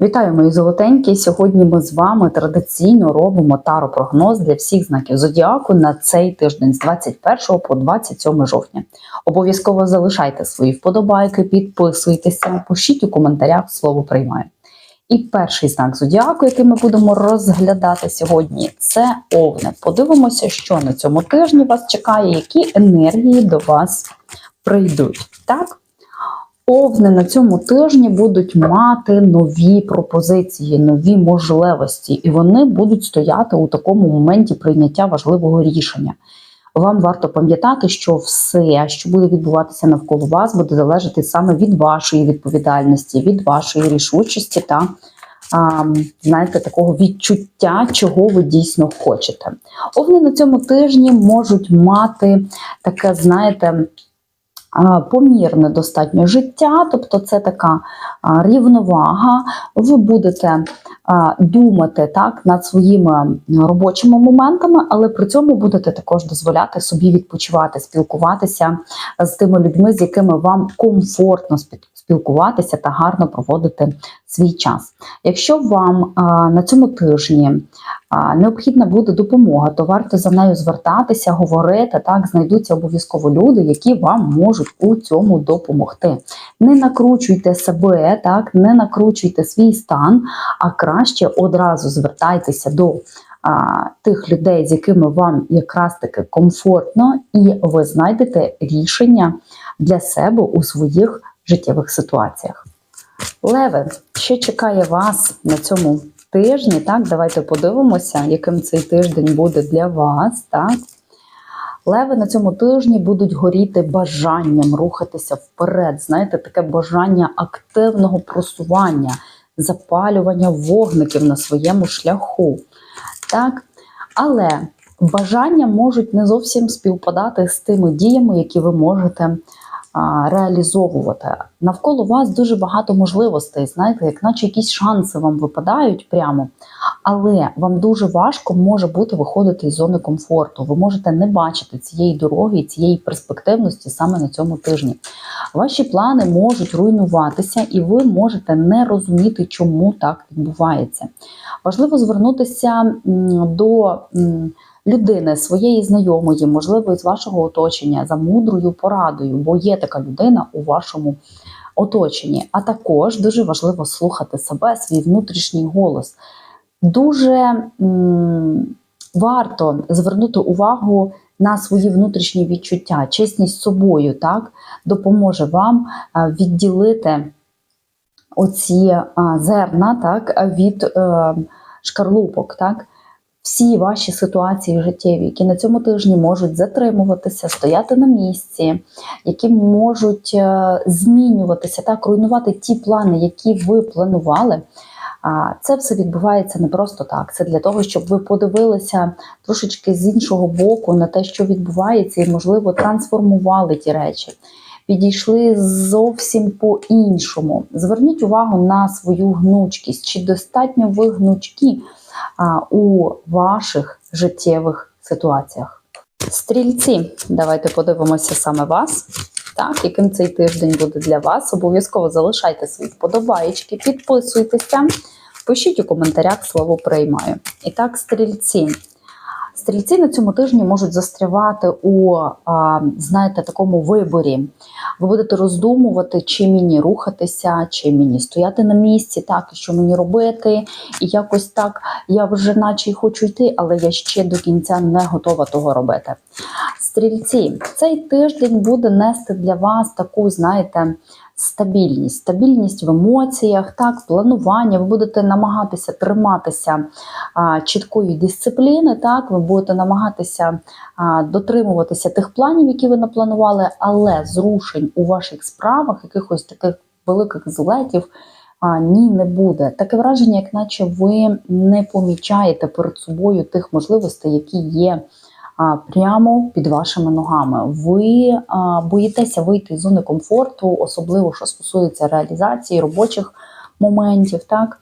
Вітаю, мої золотенькі! Сьогодні ми з вами традиційно робимо таро-прогноз для всіх знаків зодіаку на цей тиждень з 21 по 27 жовтня. Обов'язково залишайте свої вподобайки, підписуйтеся, пишіть у коментарях слово приймаю. І перший знак зодіаку, який ми будемо розглядати сьогодні, це овни. Подивимося, що на цьому тижні вас чекає, які енергії до вас прийдуть. Так? Овни на цьому тижні будуть мати нові пропозиції, нові можливості, і вони будуть стояти у такому моменті прийняття важливого рішення. Вам варто пам'ятати, що все, що буде відбуватися навколо вас, буде залежати саме від вашої відповідальності, від вашої рішучості та а, знаєте, такого відчуття, чого ви дійсно хочете. Овни на цьому тижні можуть мати таке, знаєте, помірне достатньо життя, тобто це така рівновага. Ви будете думати так над своїми робочими моментами, але при цьому будете також дозволяти собі відпочивати, спілкуватися з тими людьми, з якими вам комфортно спілкуватися та гарно проводити свій час. Якщо вам на цьому тижні необхідна буде допомога, то варто за нею звертатися, говорити. Так знайдуться обов'язково люди, які вам можуть у цьому допомогти. Не накручуйте себе, так не накручуйте свій стан, а краще одразу звертайтеся до тих людей, з якими вам якраз таки комфортно, і ви знайдете рішення для себе у своїх життєвих ситуаціях. Леви, що чекає вас на цьому тижні? Так, давайте подивимося, яким цей тиждень буде для вас. Так. Леви на цьому тижні будуть горіти бажанням рухатися вперед. Знаєте, таке бажання активного просування, запалювання вогників на своєму шляху. Так? Але бажання можуть не зовсім співпадати з тими діями, які ви можете реалізовувати. Навколо вас дуже багато можливостей, знаєте, як наче якісь шанси вам випадають прямо, але вам дуже важко може бути виходити із зони комфорту. Ви можете не бачити цієї дороги, цієї перспективності саме на цьому тижні. Ваші плани можуть руйнуватися, і ви можете не розуміти, чому так відбувається. Важливо звернутися до людини, своєї знайомої, можливо, із вашого оточення за мудрою порадою, бо є така людина у вашому оточенні. А також дуже важливо слухати себе, свій внутрішній голос. Дуже м, варто звернути увагу на свої внутрішні відчуття, чесність з собою, так допоможе вам відділити оці зерна так, від е, шкарлупок. Так? Всі ваші ситуації життєві, які на цьому тижні можуть затримуватися, стояти на місці, які можуть е, змінюватися, так, руйнувати ті плани, які ви планували. Це все відбувається не просто так. Це для того, щоб ви подивилися трошечки з іншого боку на те, що відбувається, і, можливо, трансформували ті речі. Підійшли зовсім по-іншому. Зверніть увагу на свою гнучкість, чи достатньо ви гнучкі у ваших життєвих ситуаціях. Стрільці, давайте подивимося саме вас. Так, яким цей тиждень буде для вас. Обов'язково залишайте свої вподобаєчки, підписуйтеся, пишіть у коментарях слово приймаю. І так, стрільці. Стрільці на цьому тижні можуть застрявати у, знаєте, такому виборі. Ви будете роздумувати, чи мені рухатися, чи мені стояти на місці, так, і що мені робити. І якось так я вже наче й хочу йти, але я ще до кінця не готова того робити. Стрільці, цей тиждень буде нести для вас таку, знаєте, стабільність, стабільність в емоціях, так, планування. Ви будете намагатися триматися а, чіткої дисципліни, так, ви будете намагатися а, дотримуватися тих планів, які ви напланували, але зрушень у ваших справах, якихось таких великих злетів. А, ні, не буде. Таке враження, як наче ви не помічаєте перед собою тих можливостей, які є прямо під вашими ногами. Ви боїтеся вийти з зони комфорту, особливо що стосується реалізації робочих моментів, так.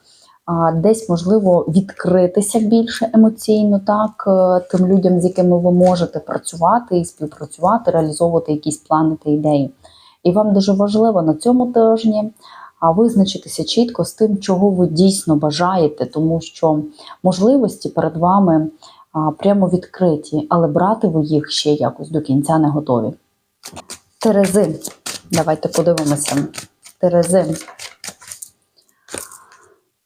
Десь можливо відкритися більше емоційно, так е, тим людям, з якими ви можете працювати і співпрацювати, реалізовувати якісь плани та ідеї. І вам дуже важливо на цьому тижні визначитися чітко з тим, чого ви дійсно бажаєте, тому що можливості перед вами прямо відкриті, але брати ви їх ще якось до кінця не готові. Терези, давайте подивимося. Терези.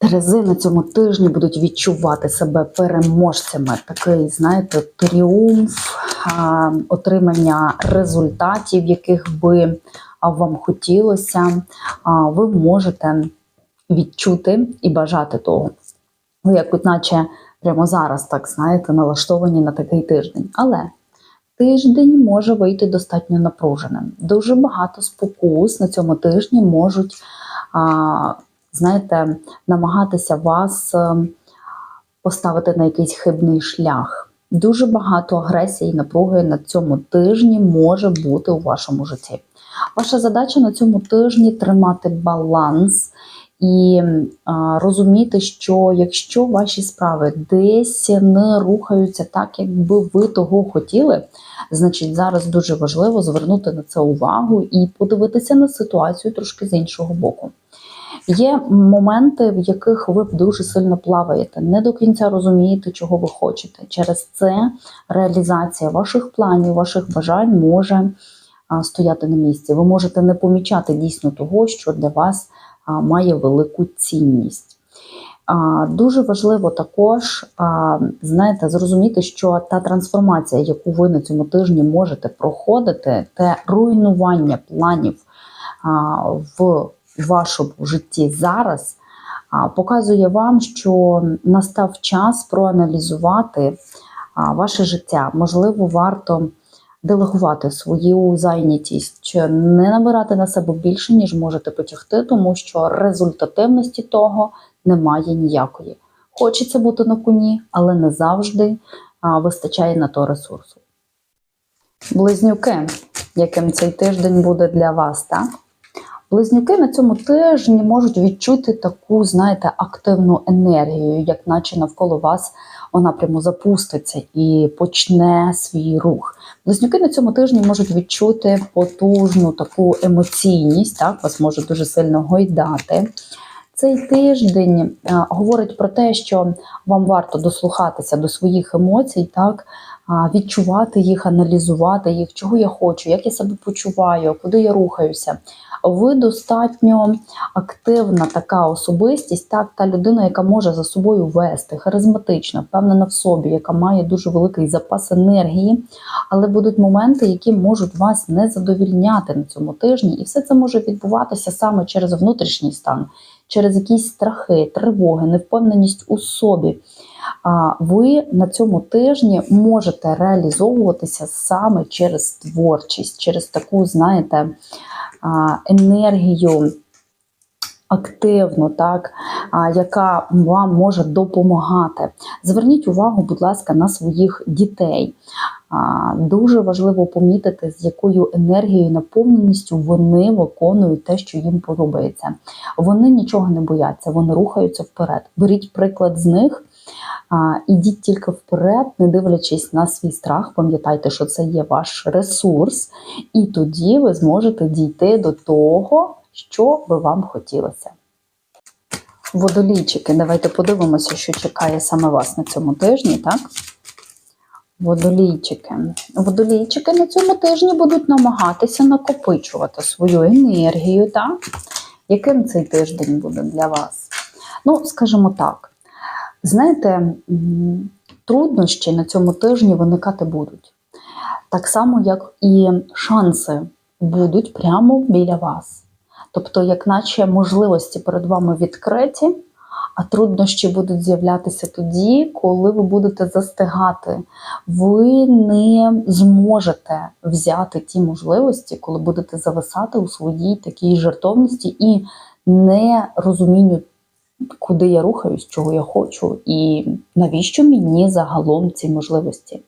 Терези на цьому тижні будуть відчувати себе переможцями. Такий, знаєте, тріумф, отримання результатів, яких би вам хотілося, ви можете відчути і бажати того. Ви, як наче прямо зараз, так знаєте, налаштовані на такий тиждень. Але тиждень може вийти достатньо напруженим. Дуже багато спокус на цьому тижні можуть. А, знаєте, намагатися вас е, поставити на якийсь хибний шлях. Дуже багато агресії і напруги на цьому тижні може бути у вашому житті. Ваша задача на цьому тижні тримати баланс і а, розуміти, що якщо ваші справи десь не рухаються так, як би ви того хотіли, значить зараз дуже важливо звернути на це увагу і подивитися на ситуацію трошки з іншого боку. Є моменти, в яких ви дуже сильно плаваєте, не до кінця розумієте, чого ви хочете. Через це реалізація ваших планів, ваших бажань може стояти на місці. Ви можете не помічати дійсно того, що для вас має велику цінність. Дуже важливо також, знаєте, зрозуміти, що та трансформація, яку ви на цьому тижні можете проходити, те руйнування планів в вашому житті зараз показує вам, що настав час проаналізувати ваше життя. Можливо, варто делегувати свою зайнятість, чи не набирати на себе більше, ніж можете потягти, тому що результативності того немає ніякої. Хочеться бути на коні, але не завжди вистачає на то ресурсу. Близнюки, яким цей тиждень буде для вас, так? Близнюки на цьому тижні можуть відчути таку, знаєте, активну енергію, як наче навколо вас вона прямо запуститься і почне свій рух. Близнюки на цьому тижні можуть відчути потужну таку емоційність, так, вас може дуже сильно гойдати. Цей тиждень а, говорить про те, що вам варто дослухатися до своїх емоцій, так, відчувати їх, аналізувати їх, чого я хочу, як я себе почуваю, куди я рухаюся. Ви достатньо активна така особистість, так, та людина, яка може за собою вести, харизматична, впевнена в собі, яка має дуже великий запас енергії, але будуть моменти, які можуть вас не задовільняти на цьому тижні, і все це може відбуватися саме через внутрішній стан, через якісь страхи, тривоги, невпевненість у собі. Ви на цьому тижні можете реалізовуватися саме через творчість, через таку, знаєте, енергію активну, так, яка вам може допомагати. Зверніть увагу, будь ласка, на своїх дітей. Дуже важливо помітити, з якою енергією, наповненістю вони виконують те, що їм подобається. Вони нічого не бояться, вони рухаються вперед. Беріть приклад з них. Ідіть тільки вперед, не дивлячись на свій страх, пам'ятайте, що це є ваш ресурс, і тоді ви зможете дійти до того, що би вам хотілося. Водолійчики, давайте подивимося, що чекає саме вас на цьому тижні, так? Водолійчики. Водолійчики на цьому тижні будуть намагатися накопичувати свою енергію, так? Яким цей тиждень буде для вас? Ну, скажімо так. Знаєте, труднощі на цьому тижні виникати будуть. Так само, як і шанси будуть прямо біля вас. Тобто, як наче можливості перед вами відкриті, а труднощі будуть з'являтися тоді, коли ви будете застигати. Ви не зможете взяти ті можливості, коли будете зависати у своїй такій жертовності і не розумінню куди я рухаюсь, чого я хочу, і навіщо мені загалом ці можливості.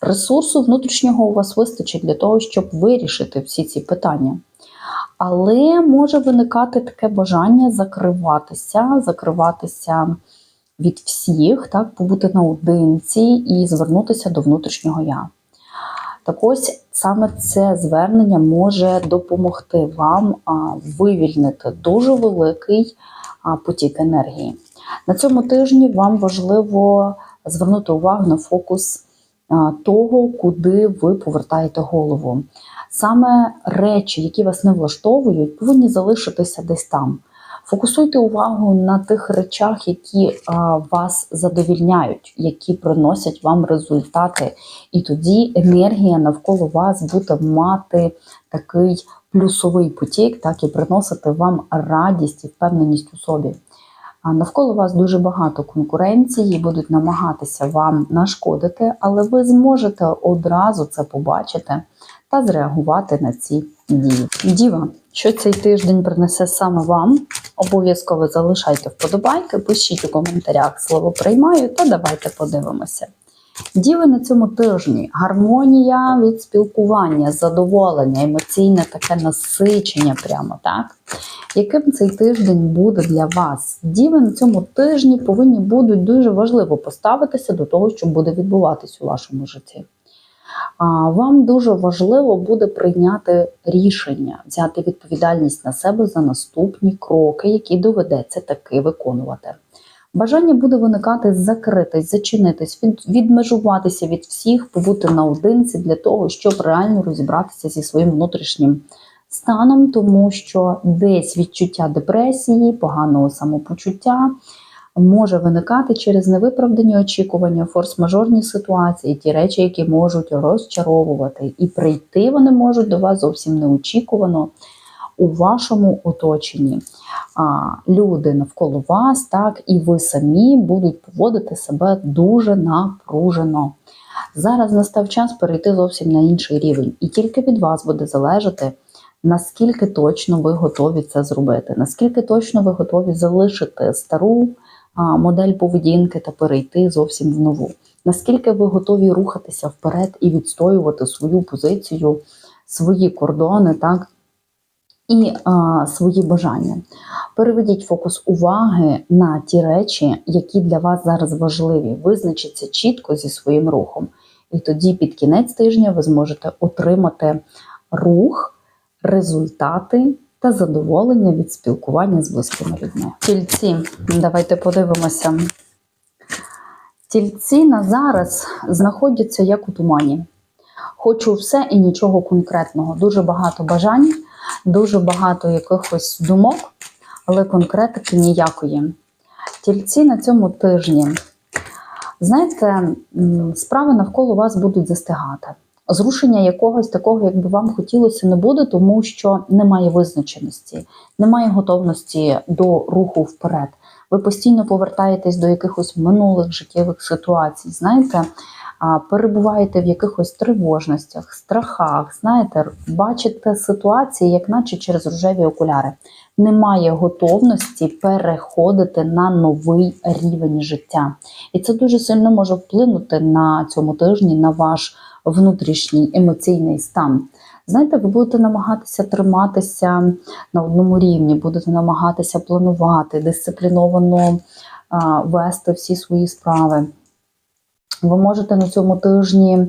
Ресурсу внутрішнього у вас вистачить для того, щоб вирішити всі ці питання. Але може виникати таке бажання закриватися, закриватися від всіх, так, побути наодинці і звернутися до внутрішнього я. Так ось саме це звернення може допомогти вам вивільнити дуже великий потік енергії. На цьому тижні вам важливо звернути увагу на фокус того, куди ви повертаєте голову. Саме речі, які вас не влаштовують, повинні залишитися десь там. Фокусуйте увагу на тих речах, які а, вас задовільняють, які приносять вам результати. І тоді енергія навколо вас буде мати такий плюсовий потік, так і приносити вам радість і впевненість у собі. Навколо вас дуже багато конкуренції, будуть намагатися вам нашкодити, але ви зможете одразу це побачити та зреагувати на ці дії. Діва, що цей тиждень принесе саме вам? Обов'язково залишайте вподобайки, пишіть у коментарях слово приймаю та давайте подивимося. Діви на цьому тижні гармонія від спілкування, задоволення, емоційне таке насичення, прямо так. Яким цей тиждень буде для вас? Діви на цьому тижні повинні будуть дуже важливо поставитися до того, що буде відбуватись у вашому житті. Вам дуже важливо буде прийняти рішення, взяти відповідальність на себе за наступні кроки, які доведеться таки виконувати. Бажання буде виникати закритись, зачинитись, відмежуватися від всіх, побути наодинці для того, щоб реально розібратися зі своїм внутрішнім станом, тому що десь відчуття депресії, поганого самопочуття може виникати через невиправдані очікування, форс-мажорні ситуації, ті речі, які можуть розчаровувати, і прийти вони можуть до вас зовсім неочікувано у вашому оточенні. Люди навколо вас, так і ви самі будуть поводити себе дуже напружено. Зараз настав час перейти зовсім на інший рівень, і тільки від вас буде залежати, наскільки точно ви готові це зробити, наскільки точно ви готові залишити стару модель поведінки та перейти зовсім в нову. Наскільки ви готові рухатися вперед і відстоювати свою позицію, свої кордони, так і а, свої бажання. Переведіть фокус уваги на ті речі, які для вас зараз важливі. Визначіться чітко зі своїм рухом. І тоді під кінець тижня ви зможете отримати рух, результати та задоволення від спілкування з близькими людьми. Тільці, давайте подивимося. Тільці на зараз знаходяться як у тумані. Хочу все і нічого конкретного. Дуже багато бажань, дуже багато якихось думок, але конкретики ніякої. Тільці на цьому тижні. Знаєте, справи навколо вас будуть застигати. Зрушення якогось такого, як би вам хотілося, не буде, тому що немає визначеності, немає готовності до руху вперед. Ви постійно повертаєтесь до якихось минулих життєвих ситуацій. Знаєте, перебуваєте в якихось тривожностях, страхах, знаєте, бачите ситуації, як наче через рожеві окуляри. Немає готовності переходити на новий рівень життя. І це дуже сильно може вплинути на цьому тижні на ваш внутрішній емоційний стан. Знаєте, ви будете намагатися триматися на одному рівні, будете намагатися планувати, дисципліновано вести всі свої справи. Ви можете на цьому тижні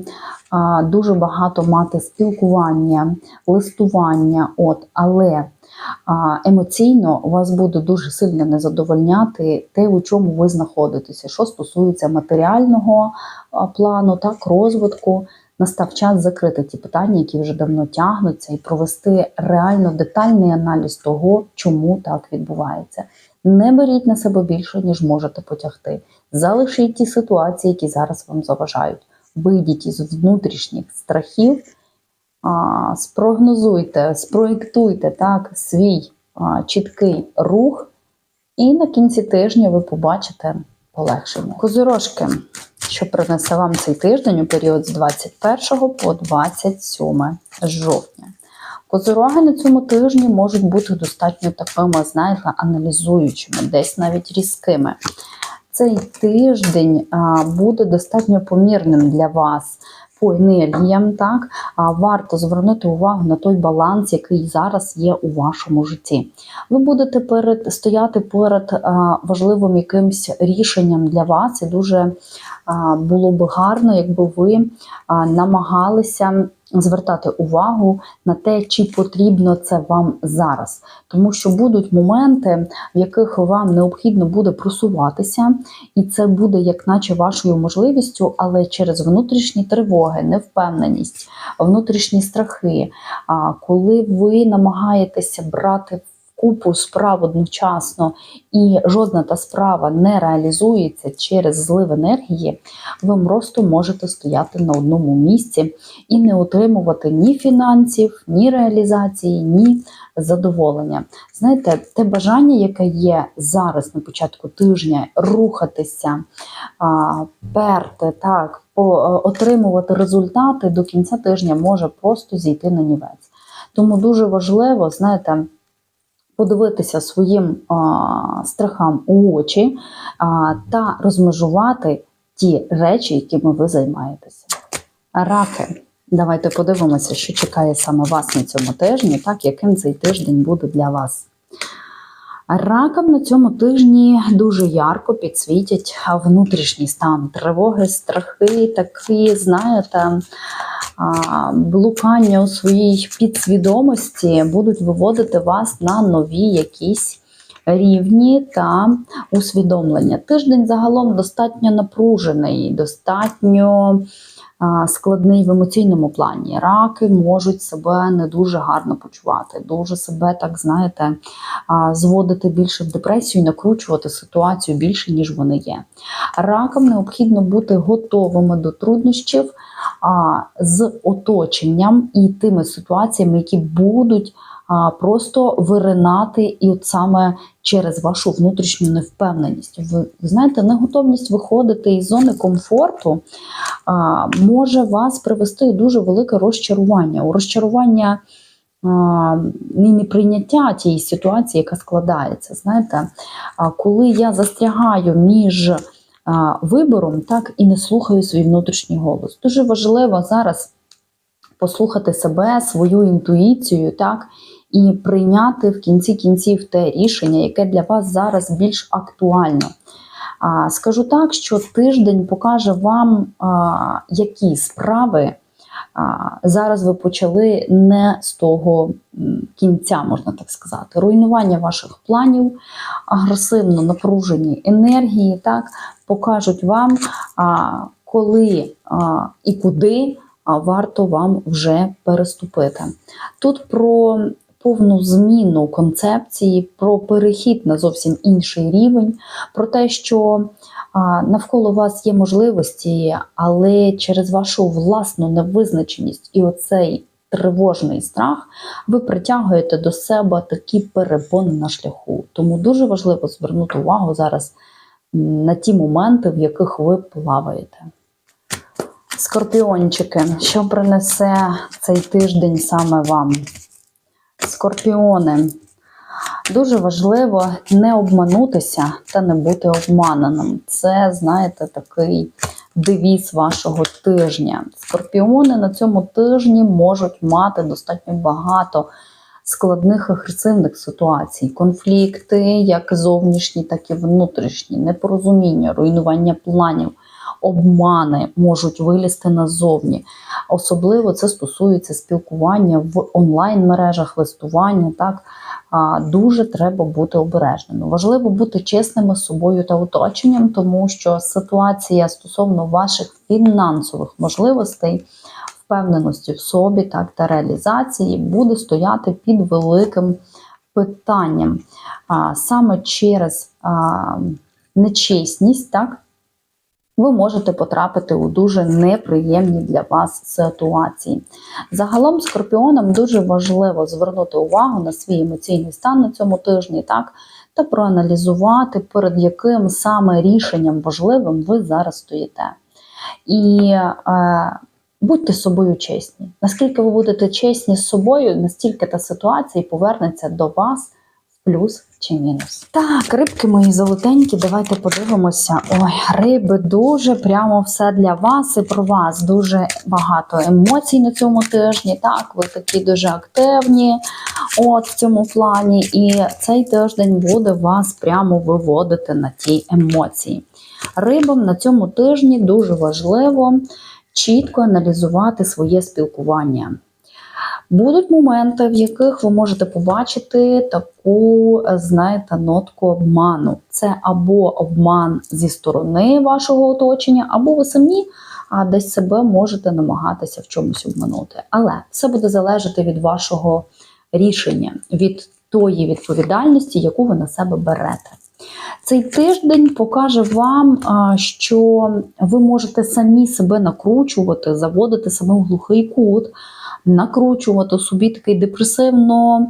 дуже багато мати спілкування, листування, от, але емоційно вас буде дуже сильно не задовольняти те, у чому ви знаходитеся, що стосується матеріального плану, так, розвитку. Настав час закрити ті питання, які вже давно тягнуться, і провести реально детальний аналіз того, чому так відбувається. Не беріть на себе більше, ніж можете потягти. Залишіть ті ситуації, які зараз вам заважають. Вийдіть із внутрішніх страхів, спрогнозуйте, спроєктуйте так, свій чіткий рух, і на кінці тижня ви побачите полегшення. Козорожки, що принесе вам цей тиждень у період з 21 по 27 жовтня. Козороги на цьому тижні можуть бути достатньо такими, знаєте, аналізуючими, десь навіть різкими. Цей тиждень буде достатньо помірним для вас. по енергіям, так варто звернути увагу на той баланс, який зараз є у вашому житті. Ви будете перед стояти перед важливим якимсь рішенням для вас, і дуже було би гарно, якби ви намагалися звертати увагу на те, чи потрібно це вам зараз, тому що будуть моменти, в яких вам необхідно буде просуватися, і це буде як наче вашою можливістю, але через внутрішні тривоги, невпевненість, внутрішні страхи. Коли ви намагаєтеся брати купу справ одночасно, і жодна та справа не реалізується через злив енергії, ви просто можете стояти на одному місці і не отримувати ні фінансів, ні реалізації, ні задоволення. Знаєте, те бажання, яке є зараз на початку тижня, рухатися, перти, так, е, отримувати результати до кінця тижня може просто зійти на нівець. Тому дуже важливо, знаєте, подивитися своїм а, страхам у очі а, та розмежувати ті речі, якими ви займаєтеся. Раки. Давайте подивимося, що чекає саме вас на цьому тижні, так яким цей тиждень буде для вас. Ракам на цьому тижні дуже ярко підсвітять внутрішній стан тривоги, страхи, такі, знаєте, блукання у своїй підсвідомості будуть виводити вас на нові якісь рівні та усвідомлення. Тиждень загалом достатньо напружений, достатньо складний в емоційному плані. Раки можуть себе не дуже гарно почувати, дуже себе, так знаєте, зводити більше в депресію, і накручувати ситуацію більше, ніж вони є. Ракам необхідно бути готовими до труднощів з оточенням і тими ситуаціями, які будуть просто виринати, і от саме через вашу внутрішню невпевненість. Ви, знаєте, неготовність виходити із зони комфорту може вас привести дуже велике розчарування. У розчарування і неприйняття тієї ситуації, яка складається. Знаєте, коли я застрягаю між вибором, так і не слухаю свій внутрішній голос. Дуже важливо зараз послухати себе, свою інтуїцію, так, і прийняти в кінці кінців те рішення, яке для вас зараз більш актуально. Скажу так, що тиждень покаже вам, які справи зараз ви почали не з того кінця, можна так сказати, руйнування ваших планів, агресивно напружені енергії, так покажуть вам, коли і куди варто вам вже переступити. Тут про повну зміну концепції, про перехід на зовсім інший рівень, про те, що навколо вас є можливості, але через вашу власну невизначеність і оцей тривожний страх, ви притягуєте до себе такі перепони на шляху. Тому дуже важливо звернути увагу зараз на ті моменти, в яких ви плаваєте. Скорпіончики, що принесе цей тиждень саме вам? Скорпіони. Дуже важливо не обманутися та не бути обманеним. Це, знаєте, такий девіз вашого тижня. Скорпіони на цьому тижні можуть мати достатньо багато складних агресивних ситуацій, конфлікти, як зовнішні, так і внутрішні, непорозуміння, руйнування планів. Обмани можуть вилізти назовні. Особливо це стосується спілкування в онлайн-мережах, листування. Так дуже треба бути обережними. Важливо бути чесними з собою та оточенням, тому що ситуація стосовно ваших фінансових можливостей, впевненості в собі, так та реалізації буде стояти під великим питанням. Саме через нечесність, так ви можете потрапити у дуже неприємні для вас ситуації. Загалом скорпіонам дуже важливо звернути увагу на свій емоційний стан на цьому тижні, так, та проаналізувати, перед яким саме рішенням важливим ви зараз стоїте. І е, будьте собою чесні. Наскільки ви будете чесні з собою, настільки та ситуація повернеться до вас плюс чи мінус? Так, рибки мої золотенькі, давайте подивимося. Ой, риби дуже прямо все для вас і про вас. Дуже багато емоцій на цьому тижні. Так, ви такі дуже активні от в цьому плані. І цей тиждень буде вас прямо виводити на ті емоції. Рибам на цьому тижні дуже важливо чітко аналізувати своє спілкування. Будуть моменти, в яких ви можете побачити таку, знаєте, нотку обману. Це або обман зі сторони вашого оточення, або ви самі десь себе можете намагатися в чомусь обманути. Але все буде залежати від вашого рішення, від тої відповідальності, яку ви на себе берете. Цей тиждень покаже вам, що ви можете самі себе накручувати, заводити себе в глухий кут, накручувати собі такий депресивно,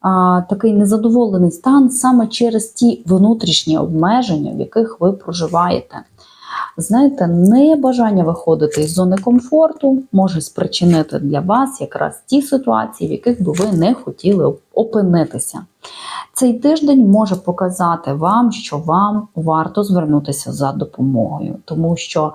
а, такий незадоволений стан саме через ті внутрішні обмеження, в яких ви проживаєте. Знаєте, небажання виходити із зони комфорту може спричинити для вас якраз ті ситуації, в яких би ви не хотіли опинитися. Цей тиждень може показати вам, що вам варто звернутися за допомогою, тому що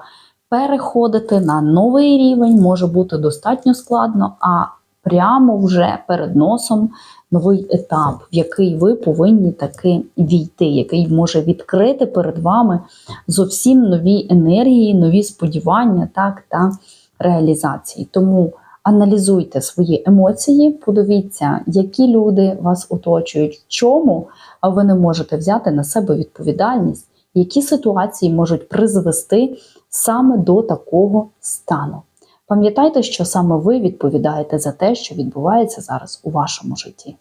переходити на новий рівень може бути достатньо складно, а прямо вже перед носом новий етап, в який ви повинні таки війти, який може відкрити перед вами зовсім нові енергії, нові сподівання, так та реалізації. Тому аналізуйте свої емоції, подивіться, які люди вас оточують, в чому ви не можете взяти на себе відповідальність, які ситуації можуть призвести саме до такого стану. Пам'ятайте, що саме ви відповідаєте за те, що відбувається зараз у вашому житті.